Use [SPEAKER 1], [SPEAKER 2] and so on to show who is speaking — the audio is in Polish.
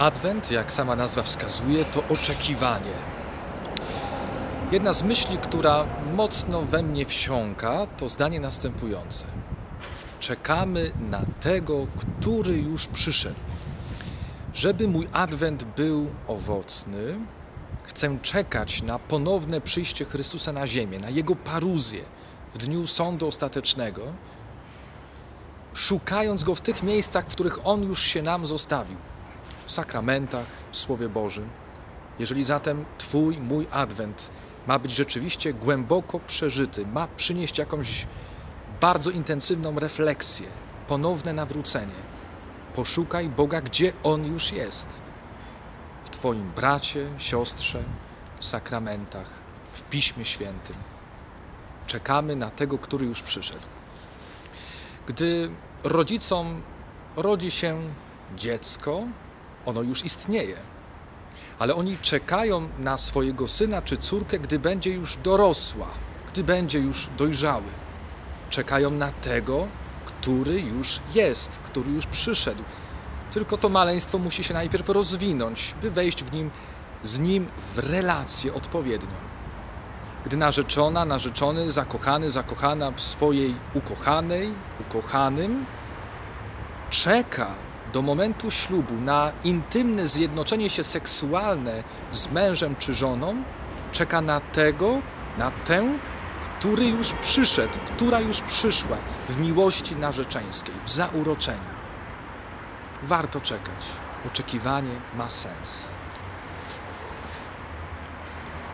[SPEAKER 1] Adwent, jak sama nazwa wskazuje, to oczekiwanie. Jedna z myśli, która mocno we mnie wsiąka, to zdanie następujące. Czekamy na tego, który już przyszedł. Żeby mój adwent był owocny, chcę czekać na ponowne przyjście Chrystusa na ziemię, na Jego paruzję w dniu sądu ostatecznego, szukając Go w tych miejscach, w których On już się nam zostawił sakramentach, w Słowie Bożym. Jeżeli zatem Twój, mój adwent ma być rzeczywiście głęboko przeżyty, ma przynieść jakąś bardzo intensywną refleksję, ponowne nawrócenie, poszukaj Boga, gdzie On już jest. W Twoim bracie, siostrze, sakramentach, w Piśmie Świętym. Czekamy na tego, który już przyszedł. Gdy rodzicom rodzi się dziecko, ono już istnieje. Ale oni czekają na swojego syna czy córkę, gdy będzie już dorosła, gdy będzie już dojrzały. Czekają na tego, który już jest, który już przyszedł. Tylko to maleństwo musi się najpierw rozwinąć, by wejść w nim, z nim w relację odpowiednią. Gdy narzeczona, narzeczony, zakochany, zakochana w swojej ukochanej, ukochanym, czeka do momentu ślubu na intymne zjednoczenie się seksualne z mężem czy żoną, czeka na tego, na tę, który już przyszedł, która już przyszła w miłości narzeczeńskiej, w zauroczeniu. Warto czekać. Oczekiwanie ma sens.